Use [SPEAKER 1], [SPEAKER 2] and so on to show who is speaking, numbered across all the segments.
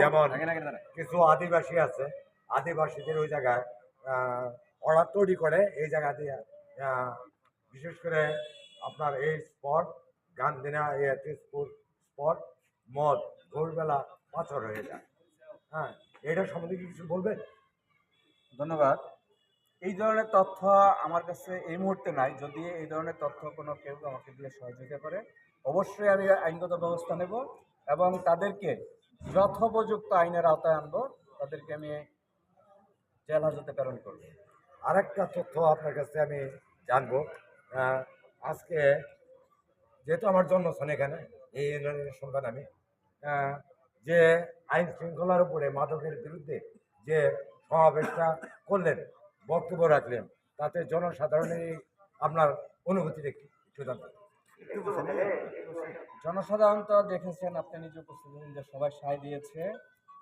[SPEAKER 1] যেমন কিছু আদিবাসী আছে। আদিবাসীদের ওই জায়গায় ওরা তৈরি করে। এই জায়গা দিয়ে বিশেষ করে আপনার এই স্পট গান্ধিনা তেজপুর স্পট মদ ভোরবেলা পাথর হয়ে যায়। হ্যাঁ এটা সম্বন্ধে কিছু বলবেন?
[SPEAKER 2] ধন্যবাদ। এই ধরনের তথ্য আমার কাছে এই মুহূর্তে নাই। যদি এই ধরনের তথ্য কোনো কেউ আমাকে দিয়ে সহযোগিতা করে, অবশ্যই আমি আইনগত ব্যবস্থা নেব এবং তাদেরকে যথোপযুক্ত আইনের আওতায় আনব। তাদেরকে আমি জেল হাজতে প্রেরণ করব।
[SPEAKER 1] আরেকটা তথ্য আপনার কাছে আমি জানব। আজকে যেহেতু আমার জন্মস্থান এখানে, এই ইউনিয়নের সন্তান আমি যে আইন শৃঙ্খলার উপরে মাদকের বিরুদ্ধে যে সমাবেশটা করলেন বক্তব্য রাখলেন। তাতে জনসাধারণের আপনার অনুভূতিটা কি? একটু।
[SPEAKER 2] জনসাধারণ তো দেখেছেন, আপনি নিজে উপস্থিত যে সবাই সায় দিয়েছে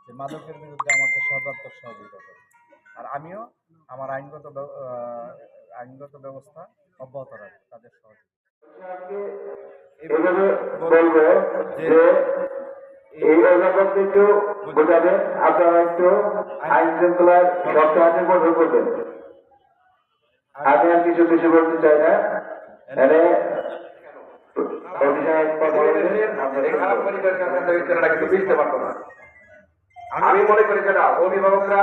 [SPEAKER 2] যে মাদকের বিরুদ্ধে আমাকে সর্বাত্মক সহযোগিতা করে আর আমিও আমার আইনগত আইনগত ব্যবস্থা অব্যাহত রাখব, তাদের সহযোগিতা।
[SPEAKER 3] যে এই আপনারা একটু আইন শৃঙ্খলার করবেন। আমি আর কিছু কিছু বলতে চাই না।
[SPEAKER 4] আমি মনে করি যে না অভিভাবকরা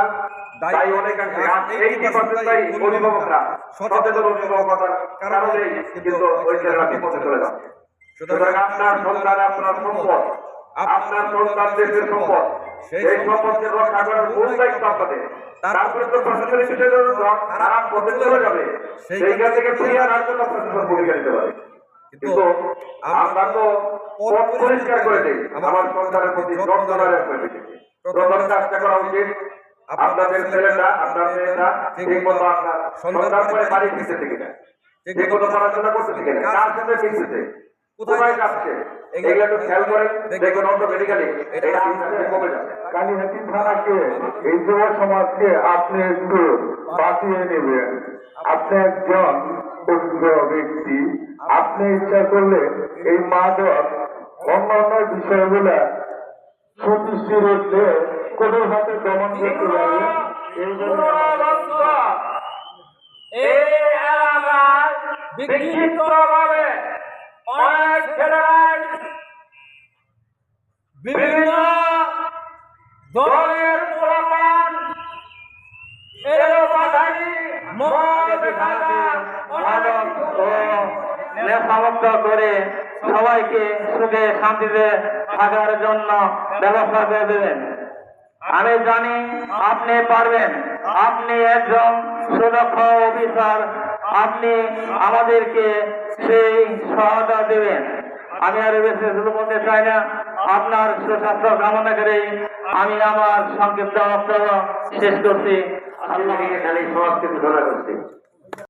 [SPEAKER 4] তাই অনেকাংশে। এইটি পার্সেন্টাই অভিভাবকরা সচেতন অভিভাবকতার কারণেই কিন্তু ওই ছেলেরা বিপদে চলে যাচ্ছে। সুতরাং আপনার সন্তান আপনার সম্পদ আপনার সন্তান দেশের সম্পদ সেই সম্পদকে রক্ষা করার মূল দায়িত্ব আপনাদের। তারপরে তো প্রশাসনিক বিষয় খারাপ পথে চলে যাবে। সেইখান থেকে ফিরিয়ে আনার জন্য প্রশাসন ভূমিকা নিতে পারে। কিন্তু আমরা তো পথ পরিষ্কার করে দিই। আমার সন্তানের প্রতি যত্ন নেওয়ার প্রথম কাজটা করা উচিত। আপনাদের ছেলেটা আপনার মেয়েটা ঠিক মতো আপনার সন্তান করে বাড়ি ফিরতে থেকে ঠিক মতো পড়াশোনা করতে থেকে কার সাথে ফিরতেছে কোথায় যাচ্ছে? এগুলো একটু খেয়াল করেন দেখবেন অটোমেটিক্যালি এটা কমে যাবে
[SPEAKER 3] কালীহাতি থানাকে এই যুব সমাজকে আপনি একটু বাঁচিয়ে নেবেন। আপনি একজন অভিজ্ঞ ব্যক্তি আপনি ইচ্ছা করলে এই মাদক অন্যান্য বিষয়গুলা সুদৃষ্টি রেখে কোনোভাবে দমন করতে পারবেন এই জন্য
[SPEAKER 4] বিভিন্ন দলের
[SPEAKER 5] করে সবাইকে সুখে শান্তিতে থাকার জন্য ব্যবস্থা করে দেবেন। আমি জানি আপনি পারবেন। আপনি একজন সুদক্ষ অফিসার আপনি আমাদেরকে সেই সহায়তা দেবেন। আমি আর বেশি বলতে চাই না। আপনার সুস্বাস্থ্য কামনা করে আমি আমার সংক্ষিপ্ত শেষ করছি। আল্লাহকে
[SPEAKER 3] খালি সমাজকে ঘোষণা করছি